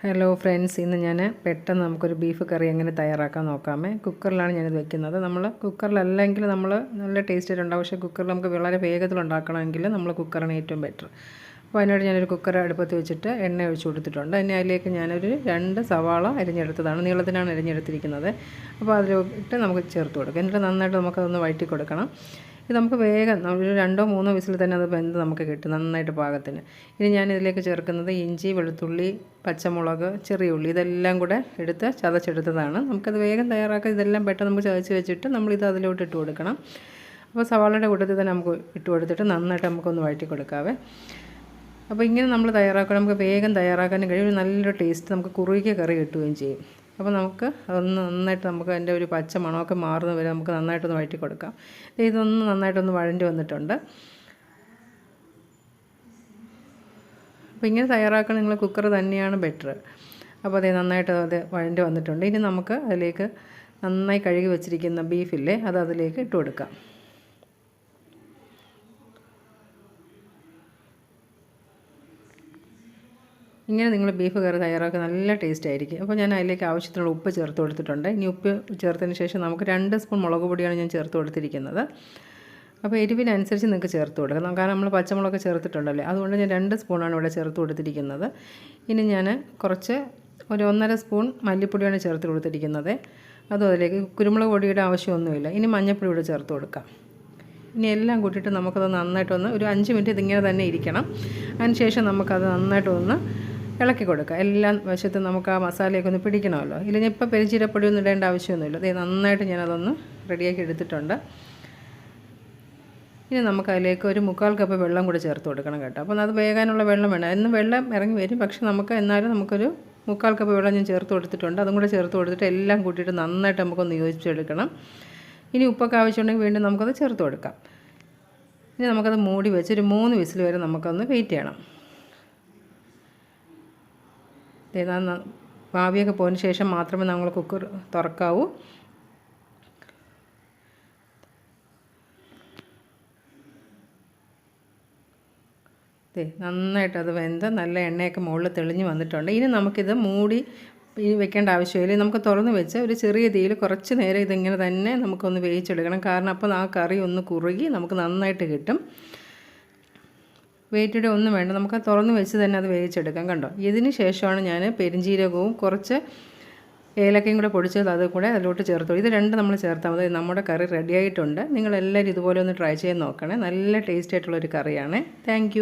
Hello friends ഇന്ന് ഞാൻ പെട്ടെന്ന് നമുക്കൊരു ബീഫ് കറി എങ്ങനെ തയ്യാറാക്കാൻ നോക്കാമേ. കുക്കറിലാണ് ഞാനിത് വെക്കുന്നത്. നമ്മൾ കുക്കറിലല്ലെങ്കിൽ നമ്മൾ നല്ല ടേസ്റ്റ് ഉണ്ടാവും. പക്ഷേ കുക്കറിൽ നമുക്ക് വളരെ വേഗത്തിൽ ഉണ്ടാക്കണമെങ്കിൽ നമ്മൾ കുക്കറാണ് ഏറ്റവും ബെറ്റർ അപ്പോൾ അതിനോട് ഞാനൊരു കുക്കർ അടുപ്പത്ത് വെച്ചിട്ട് എണ്ണ ഒഴിച്ച് കൊടുത്തിട്ടുണ്ട്. ഇനി അതിലേക്ക് ഞാനൊരു രണ്ട് സവാള അരിഞ്ഞെടുത്തതാണ്. നീളത്തിനാണ് അരിഞ്ഞെടുത്തിരിക്കുന്നത്. അപ്പോൾ അതിലോട്ട് നമുക്ക് ചേർത്ത് കൊടുക്കാം. എന്നിട്ട് നന്നായിട്ട് നമുക്കതൊന്ന് വഴറ്റി കൊടുക്കണം. ഇത് നമുക്ക് വേഗം ഒരു രണ്ടോ മൂന്നോ വിസിൽ തന്നെ അത് വെന്ത് നമുക്ക് കിട്ടും നന്നായിട്ട് പാകത്തിന്. ഇനി ഞാൻ ഇതിലേക്ക് ചേർക്കുന്നത് ഇഞ്ചി വെളുത്തുള്ളി പച്ചമുളക് ചെറിയ ഉള്ളി ഇതെല്ലാം കൂടെ എടുത്ത് ചതച്ചെടുത്തതാണ്. നമുക്കത് വേഗം തയ്യാറാക്കാൻ ഇതെല്ലാം പെട്ടെന്ന് നമുക്ക് ചതച്ച് വെച്ചിട്ട് നമ്മളിത് അതിലോട്ട് ഇട്ട് കൊടുക്കണം. അപ്പോൾ സവാളയുടെ കൂട്ടത്തിൽ തന്നെ നമുക്ക് ഇട്ട് കൊടുത്തിട്ട് നന്നായിട്ട് നമുക്കൊന്ന് വഴറ്റി കൊടുക്കാവേ. അപ്പോൾ ഇങ്ങനെ നമ്മൾ തയ്യാറാക്കണം. നമുക്ക് വേഗം തയ്യാറാക്കാനും കഴിയും. നല്ലൊരു ടേസ്റ്റ് നമുക്ക് കുറുകിയ കറി കിട്ടുകയും ചെയ്യും. അപ്പോൾ നമുക്ക് അതൊന്ന് നന്നായിട്ട് നമുക്ക് അതിന്റെ ഒരു പച്ച മണമൊക്കെ മാറുന്ന വരെ നമുക്ക് നന്നായിട്ടൊന്ന് വഴറ്റി കൊടുക്കാം ഇതൊന്ന് നന്നായിട്ടൊന്ന് വഴണ്ടി വന്നിട്ടുണ്ട്. അപ്പോൾ ഇങ്ങനെ തയ്യാറാക്കണം നിങ്ങൾ കുക്കർ തന്നെയാണ് ബെറ്റർ അപ്പോൾ അതേ നന്നായിട്ട് അത് വഴണ്ടി വന്നിട്ടുണ്ട്. ഇനി നമുക്ക് അതിലേക്ക് നന്നായി കഴുകി വെച്ചിരിക്കുന്ന ബീഫില്ലേ അത് അതിലേക്ക് ഇട്ട് കൊടുക്കാം. ഇങ്ങനെ നിങ്ങൾ ബീഫ് കറി തയ്യാറാക്കുക നല്ല ടേസ്റ്റ് ആയിരിക്കും. അപ്പോൾ ഞാൻ അതിലേക്ക് ആവശ്യത്തിനുള്ള ഉപ്പ് ചേർത്ത് കൊടുത്തിട്ടുണ്ട്. ഇനി ഉപ്പ് ചേർത്തതിന് ശേഷം നമുക്ക് രണ്ട് സ്പൂൺ മുളക് പൊടിയാണ് ഞാൻ ചേർത്ത് കൊടുത്തിരിക്കുന്നത്. അപ്പോൾ എരിവിനനുസരിച്ച് നിങ്ങൾക്ക് ചേർത്ത് കൊടുക്കണം കാരണം നമ്മൾ പച്ചമുളക് ചേർത്തിട്ടുണ്ടല്ലേ? അതുകൊണ്ട് ഞാൻ രണ്ട് സ്പൂണാണ് ഇവിടെ ചേർത്ത് കൊടുത്തിരിക്കുന്നത്. ഇനി ഞാൻ കുറച്ച് ഒരു ഒന്നര സ്പൂൺ മല്ലിപ്പൊടിയാണ് ചേർത്ത് കൊടുത്തിരിക്കുന്നത്. അതും അതിലേക്ക് കുരുമുളക് പൊടിയുടെ ആവശ്യമൊന്നുമില്ല. ഇനി മഞ്ഞൾപ്പൊടി ഇവിടെ ചേർത്ത് കൊടുക്കാം. ഇനി എല്ലാം കൂട്ടിയിട്ട് നമുക്കത് നന്നായിട്ടൊന്ന് ഒരു അഞ്ച് മിനിറ്റ് ഇതിങ്ങനെ തന്നെ ഇരിക്കണം. അതിന് ശേഷം നമുക്കത് നന്നായിട്ടൊന്ന് ഇളക്കി കൊടുക്കുക. എല്ലാം വശത്തും നമുക്ക് ആ മസാലയൊക്കെ ഒന്ന് പിടിക്കണമല്ലോ. ഇല്ലെങ്കിൽ ഇപ്പോൾ പെരിഞ്ചീരപ്പൊടി ഒന്നും ഇടേണ്ട ആവശ്യമൊന്നുമില്ല. അതേ നന്നായിട്ട് ഞാനതൊന്ന് റെഡിയാക്കി എടുത്തിട്ടുണ്ട്. ഇനി നമുക്ക് അതിലേക്ക് ഒരു മുക്കാൽ കപ്പ് വെള്ളം കൂടി ചേർത്ത് കൊടുക്കണം കേട്ടോ. അപ്പോൾ അത് വേകാനുള്ള വെള്ളം വേണം എന്നും വെള്ളം ഇറങ്ങി വരും. പക്ഷെ നമുക്ക് എന്നാലും നമുക്കൊരു മുക്കാൽ കപ്പ് വെള്ളം ഞാൻ ചേർത്ത് കൊടുത്തിട്ടുണ്ട്. അതും കൂടെ ചേർത്ത് കൊടുത്തിട്ട് എല്ലാം കൂട്ടിയിട്ട് നന്നായിട്ട് നമുക്കൊന്ന് യോജിച്ചെടുക്കണം ഇനി ഉപ്പൊക്കെ ആവശ്യമുണ്ടെങ്കിൽ വീണ്ടും നമുക്കത് ചേർത്ത് കൊടുക്കാം. ഇനി നമുക്കത് മൂടി വെച്ച് ഒരു മൂന്ന് വിസിൽ വരെ നമുക്കൊന്ന് വെയിറ്റ് ചെയ്യണം. ഏതാ ഭാവിയൊക്കെ പോയതിന് ശേഷം മാത്രമേ നമ്മൾ കുക്കർ തുറക്കാവൂ. നന്നായിട്ട് അത് വെന്ത് നല്ല എണ്ണയൊക്കെ മുകളിൽ തെളിഞ്ഞ് വന്നിട്ടുണ്ട്. ഇനി നമുക്കിത് മൂടി വെക്കേണ്ട ആവശ്യമില്ല. നമുക്ക് തുറന്ന് വെച്ച് ഒരു ചെറിയ തീയിൽ കുറച്ച് നേരം ഇതിങ്ങനെ തന്നെ നമുക്കൊന്ന് വേവിച്ചെടുക്കണം. കാരണം അപ്പോൾ ആ കറി ഒന്ന് കുറുകി നമുക്ക് നന്നായിട്ട് കിട്ടും. വെയിറ്റിടെ ഒന്നും വേണ്ട. നമുക്ക് തുറന്ന് വെച്ച് തന്നെ അത് വേവിച്ചെടുക്കാം. കണ്ടോ? ഇതിന് ശേഷമാണ് ഞാൻ പെരിഞ്ചീരകവും കുറച്ച് ഏലക്കയും കൂടെ പൊടിച്ചത് അത് കൂടെ അതിലോട്ട് ചേർത്തു ഇത് രണ്ട് നമ്മൾ ചേർത്താൽ മതി. നമ്മുടെ കറി റെഡിയായിട്ടുണ്ട് നിങ്ങളെല്ലാവരും ഇതുപോലെ ഒന്ന് ട്രൈ ചെയ്ത് നോക്കണേ. നല്ല ടേസ്റ്റ് ആയിട്ടുള്ളൊരു കറിയാണ്. താങ്ക്